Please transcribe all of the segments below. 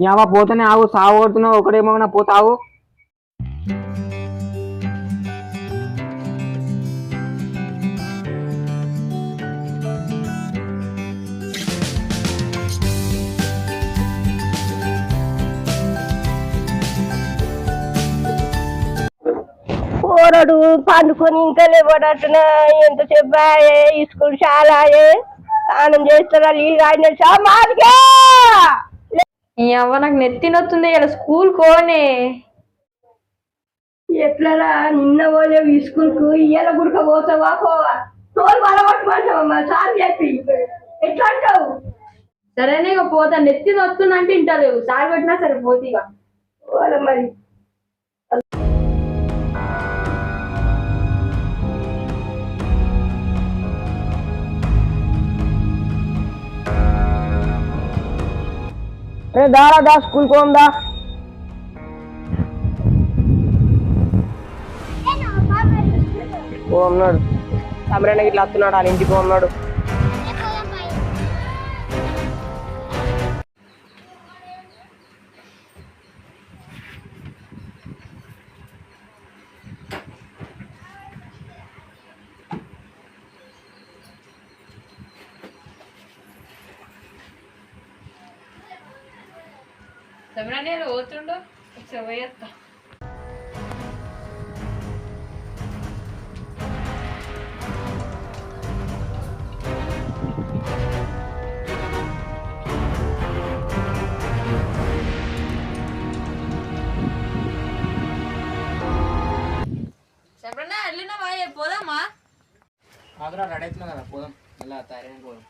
ఏమో అవ్వ పోతేనే ఆగు సాగు కొడుతున్నావు ఒకడేమో నా పోతావు పోరడు పండుకొని ఇంకా లేవడట్టున ఎంత చెప్పాయే ఈ స్కూల్ చాలా స్నానం చేస్తారా నీళ్ళు రాయిన సామాన్గా నీ అవ్వ నాకు నెత్తి నొత్తుంది ఇలా స్కూల్ కోనే. ఎట్లరా నిన్న పోలేవు ఈ స్కూల్కు ఇయ్యాల గుడక పోతావా పోవా. తోలు బలగొట్టమంటావమ్మా సార్ చెప్పి. ఎట్లా అంటావు సరేనే ఇక పోతా నెత్తి నొత్తుంది అంటే ఇంటలేవు. సార్ పెట్టినా సరే పోతే ఇక పోలే మరి. రే దారా దా స్కూల్ పోందా. ఓ అన్నాడు సమరణ ఇట్లా వస్తున్నాడు వాళ్ళ ఇంటికి ఉన్నాడు సమరాన్ని పోతుండో ఒకసారి పోయేస్తా చెప్పండి వెళ్ళినావా ఏ పోదామా ఆగ్రా రెడీ అవుతున్నావు కదా పోదాం ఇలా తయారైన పోదాం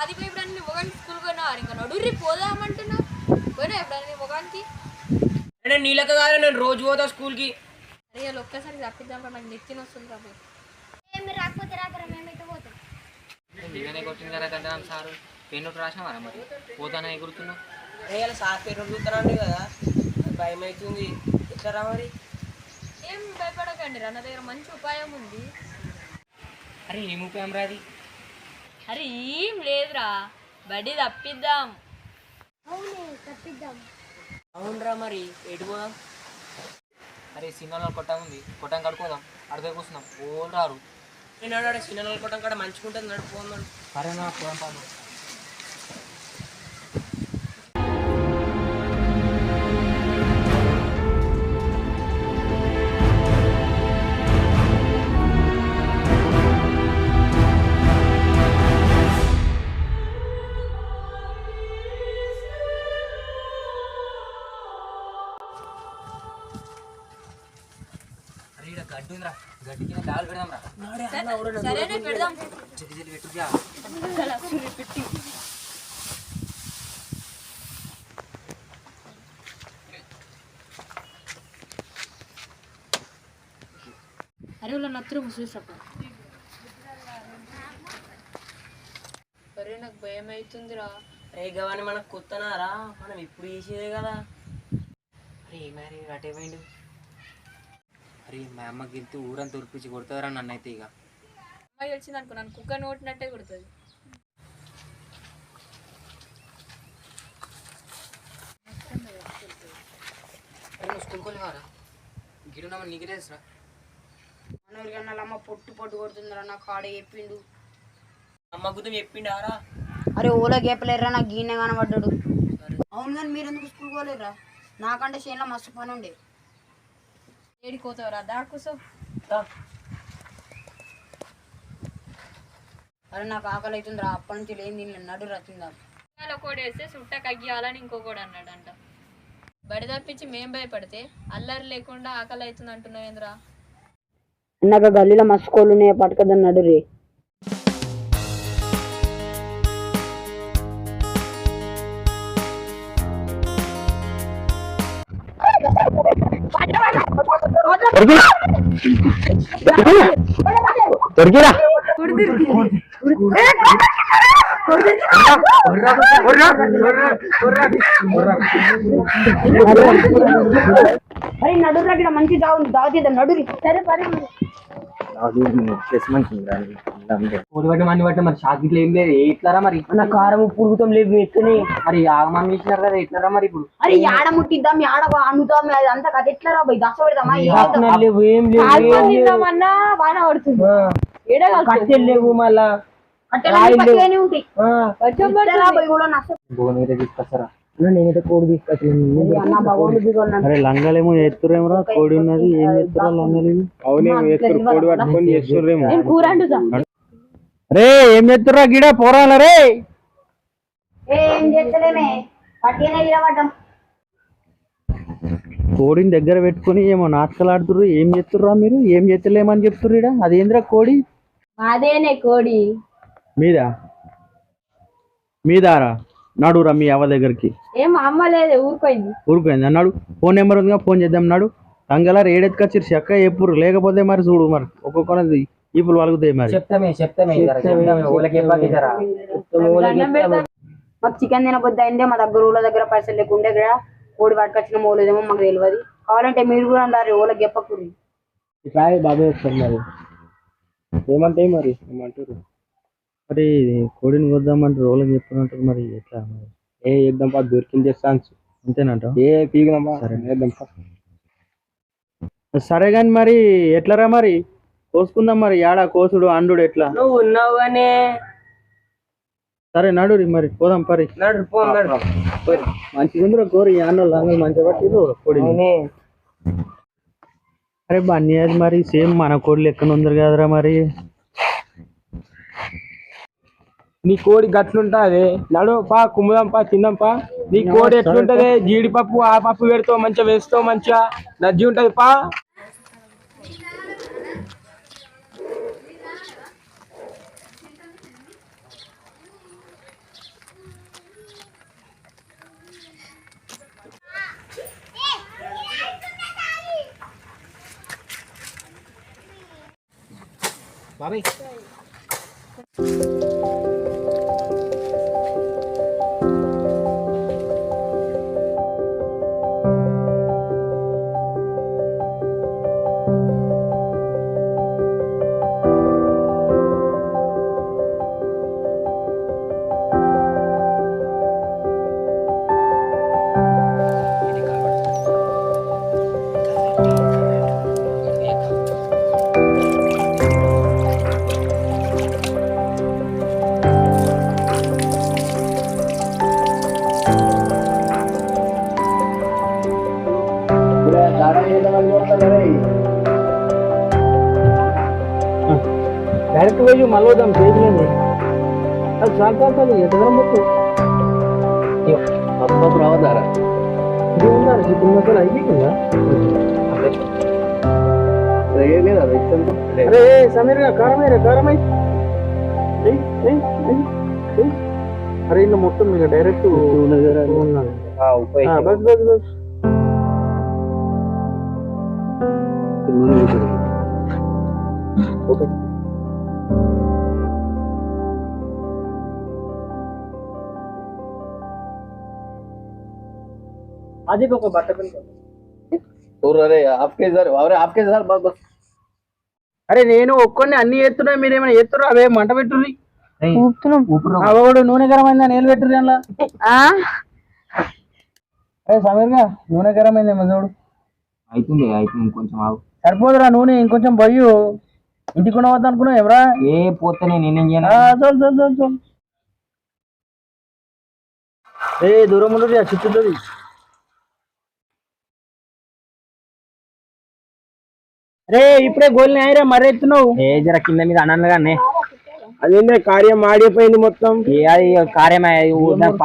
అది పోయి ఇప్పుడు నీ మొగానికి స్కూల్ కొన్నావా? ఇంకా నడుర్రి పోదామంటున్నావు? పోయినా ఎప్పుడన్నా మొగానికి? నేను నీళ్ళక కాదు నేను రోజు పోతా స్కూల్కి. అరే ఒక్కసారి తప్పిద్దాం నాకు నెత్తిన వస్తుంది రాబోయే నిజమే కొట్టిన తర్వాత అంటే నాకు సారు. పెన్ను రాసినావా మరి? పోతానే ఎగురుతున్నావు? ఇలా సాఫ్ట్వేర్ చూస్తున్నాను కదా భయం అవుతుంది ఎట్లా రా మరి? భయపడకండి రా నా దగ్గర మంచి ఉపాయం ఉంది. అరే ఏం ఉపయోగం రాది? అరే ఏం లేదురా బడి తప్పిద్దాం. అవునరా మరి ఎటు పోదాం? అరే సినిమాలో కొట్టం ఉంది కొట్టం కడుకోదాం అడితే కూర్చున్నాం ఓన్ రారు. నేను అన్నాడు సినిమా కొట్టం కాడ మంచుకుంటుంది నడిపోన్నాడు సరే నా పోదాం. సరేనే పెడదాం. పెట్టు వాళ్ళ నత్తురు చూసప్పుడు అరే నాకు భయం అవుతుందిరా రే గవాని మనకు కొత్తనారా? మనం ఇప్పుడు చేసేదే కదా. అరే మరి అటే పోయిండు అరే మా అమ్మకి గెలితే ఊరంతా ఉరిపించి కొడతారా నన్ను అయితే ఇక. అమ్మాయి తెలిసింది అనుకో నన్ను కుక్క నోటినట్టే కొడుతుంది. అమ్మ పొట్టు పొట్టు కొడుతుందిరా నాకు ఆడ చెప్పిండు. అమ్మ చెప్పిండారా అరే ఓలో గేపలేరా నాకు గీనే కనబడ్డాడు. అవును కానీ మీరు ఎందుకు స్కూల్ పోలేరా నాకంటే చేనులో మస్తు పని ఉండే ఏడిపోతావురా దా కూసో. అరే నాకు ఆకలి అవుతుందిరా అప్పటి నుంచి లేని దీనిలో నడు రచిందా ఒకటి వేస్తే సుట్ట కగ్గియాలని ఇంకొకటి అన్నాడంట. బడి తప్పించి మేం భయపడితే అల్లరి లేకుండా ఆకలి అవుతుంది అంటున్నావేంద్రా అన్నాక గల్లీలో ఉన్నాయి పట్టుకదన్నాడు రే. దొరికిరా? అరే నడురా ఇక్కడ మంచి దావు దావు తీద్దాం. నడురి. సరే పరి కోడి పట్టి మంది పట్టి మరి షాక్ ఇట్లా ఏం లేదు. ఇట్లారా మరి? అన్న కారం పురుగుతాం లేదు ఎక్కని మరి ఆగమని ఇచ్చినారు కదా ఇట్లారా మరి ఇప్పుడు? అరే యాడ ముట్టిద్దాం యాడ అనుదాం అది అంతా కథ ఎట్లా రా బై దశ పెడదామా? ఏం లేవు ఏం అన్నా వాన పడుతుంది. కట్టెలు లేవు మళ్ళా. తీసుకొస్తారా? నేనైతే కోడి అరే లంగాలేమో ఎత్తురేమో కోడి ఉన్నది ఏం లంగాలేమో? అవునేమో ఎత్తురు కోడి పట్టుకొని రే ఏం చేస్తురా గిడ పోరాల రే? ఏం చేస్తలేమే పట్టినే నిలబడ్డాం. కోడిని దగ్గర పెట్టుకొని ఏమో నాటకాలు ఆడుతుర్రు ఏం చేస్తుర్రా మీరు? ఏం చేస్తలేమని చెప్తుర్రు ఇడ అదేంద్రా కోడి? మాదేనే కోడి. మీద? మీదారా? నడురా మీ అవ్వ దగ్గరికి. ఏం మా అమ్మ లేదు ఊరుకోయింది. ఊరుకోయింది. అన్నాడు ఫోన్ నెంబర్ ఉందిగా ఫోన్ చేద్దాం నాడు తంగలారు ఏడెత్తుకొచ్చారు చెక్క ఎప్పుడు? లేకపోతే మరి చూడు మరి. ఒక్కొక్కరిది ఈపులు వలుగుతాయి మరి. చెప్తామే చెప్తామే మాకు చికెన్ తినబుద్ధి అయిందే మా దగ్గర ఊళ్ళ దగ్గర పైసలు లేకుండే ఇక్కడ కోడి పట్టుకొచ్చిన మోలేదేమో మాకు తెలియదు కావాలంటే మీరు కూడా అంటారు ఊళ్ళకి చెప్పకూడదు ఇట్లా బాబాయ్ వస్తారు మరి. ఏమంటాయి మరి? ఏమంటారు? మరి కోడిని వద్దామంటే రోజులకు చెప్పినట్టు మరి ఎట్లా మరి? ఏ వేద్దాం పా దొరికింది ఛాన్స్ అంతేనంట ఏ సరే. సరే కానీ మరి ఎట్లరా మరి? కోసుకుందాం మరి యాడా కోసుడు అండుడు ఎట్లా? నువ్వు ఉన్నావు కానీ సరే నడురి మరి పోదాం పరి. నడు పో నడు మంచిగా ఉందిరా కోరి యాన్నో లంగలు మంచిగా కోడి. అరే బన్నీ అది మరి సేమ్ మన కోడి లెక్కన ఉంది కదరా మరి. నీ కోడి గట్లుంటది. నడు పా కుమ్ముదాం పా తిందాం పా నీ కోడి ఎట్లుంటది జీడిపప్పు ఆ పప్పు పెడతావు మంచిగా వేస్తావు మంచిగా. నజ్జి ఉంటది పా బాబాయ్. డైరెక్ట్ పోయి మళ్ళీ చేతులని అది చాలు ఎక్కడ మొత్తం అప్పుడు రావద్దారా ఇది ఉన్నారు ఇప్పుడు మొత్తం అయిపోయిందా అరే సమీర్ కారమే కారమై అరే ఇలా మొత్తం మీకు direct bus bus bus. Okay అది ఒక బట్ట అరే నేను ఒక్కడిని అన్ని ఎత్తున్నా మీరేమైనా ఎత్తురా అవే మంట పెట్టుర్రి అవడు నూనె గరమైందా నేను పెట్టుర్రి అలా అరే సమీర్గా నూనె గరమైందేమో చూడు అవుతుంది అవుతుంది కొంచెం ఆగు. సరిపోదురా నూనె ఇంకొంచెం బయ్యు ఇంటికి ఉండవద్దు అనుకున్నావు ఎవరా? ఏ పోతే నేనేం ఆ, చేయను చల్ చల్ చల్ చల్. ఏ దూరం ఉండదు చుట్టూతుంది రే. ఇప్పుడే గోల్ని అయిరా మరే ఎత్తున్నావు. ఏ జర కింద మీద అన్నాను కానీ అదేంటే కార్యం ఆడిపోయింది మొత్తం. ఏ అది ఉన్నది.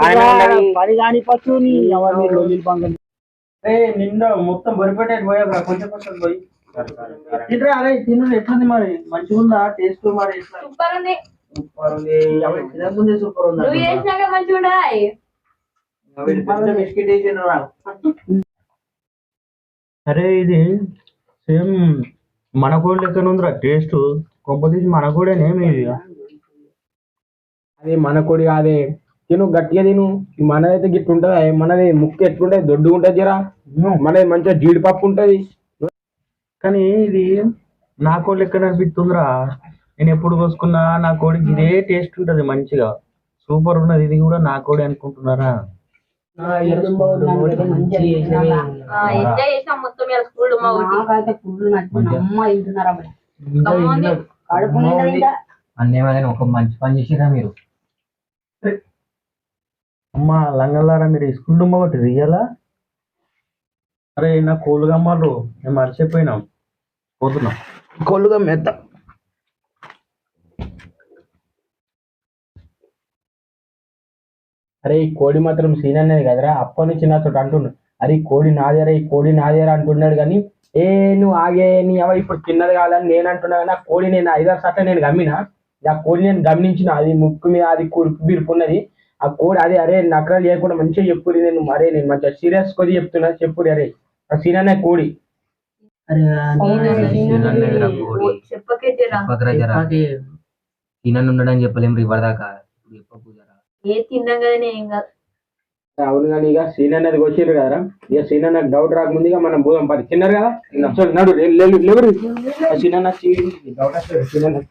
పని కాని పచ్చు నీ ఎవరు మీరు లొల్లిలు పంగండి రే నిండా మొత్తం బరిపెట్టేది పోయా కొంచెం కొంచెం పోయి. తినరా అరే తిను ఎట్లుంది మరి? మంచిగా ఉందా టేస్ట్ మరి సూపర్ ఉంది సూపర్ ఉంది అవి తినకముందే సూపర్ ఉంది నువ్వు చేసినాక మంచిగా ఉండదా బిస్కెట్ వేసిన అరే ఇది సేమ్ మన కోడి లెక్కన ఉందిరా టేస్ట్. కొంపతీసి మన కోడేనే మీది అది మన కొడి కాదే. తిను గట్టిగా తిను. మనదైతే గిట్ల ఉంటది మనది ముక్కు ఎట్లుంటది దొడ్డుగా ఉంటది జరా మనది మంచిగా జీడిపప్పు ఉంటది. కానీ ఇది నా కోడి లెక్కన అనిపిస్తుందిరా నేను ఎప్పుడు కోసుకున్నా నా కోడికి ఇదే టేస్ట్ ఉంటది మంచిగా. సూపర్ ఉన్నది ఇది కూడా నా కోడి అనుకుంటున్నారా. అన్నేమని ఒక మంచి పని చేసిరా మీరు? అమ్మా లంగల్లారా మీరు స్కూల్ ఒకటి రియలా అరే నా కోళ్ళుగా అమ్మారు మేము మర్చిపోయినాం పోతున్నాం. కోళ్ళుగా మెత్త అరే ఈ కోడి మాత్రం సీన్ అనేది కదరా అప్పటి నుంచి నాతో అంటున్నాడు అరే ఈ కోడి నాదేరా ఈ కోడి నాదేరా అంటున్నాడు కానీ ఏ నువ్వు ఆగే నీ అవ ఇప్పుడు చిన్నది కావాలని నేను అంటున్నా కానీ ఆ కోడి నేను ఐదారు సార్లు నేను గమ్మిన ఆ కోడి నేను గమనించిన అది ముక్కు మీద అది కురుపు బిరుపున్నది ఆ కోడి అదే అరే నకరాలు చేయకుండా మంచిగా చెప్పురి నేను మరే నేను మంచిగా సీరియస్ కొద్ది చెప్తున్నా చెప్పురి అరే ఆ సీన్ అనే కోడి తినని ఉండడని చెప్పలేం రీ ఇవ్వదాకా ఏ ఏం కాదు అవును కానీ ఇక సీన్ అనేది వచ్చిండ్రు కదరా ఇక సీన్ అన్న డౌట్ రాకముందు ఇక మనం భూతం పది చిన్నారు కదా నడు లే- లే- లేవురు. ఆ సీన్ అన్న డౌట్ వస్తుంది సీన్ అన్న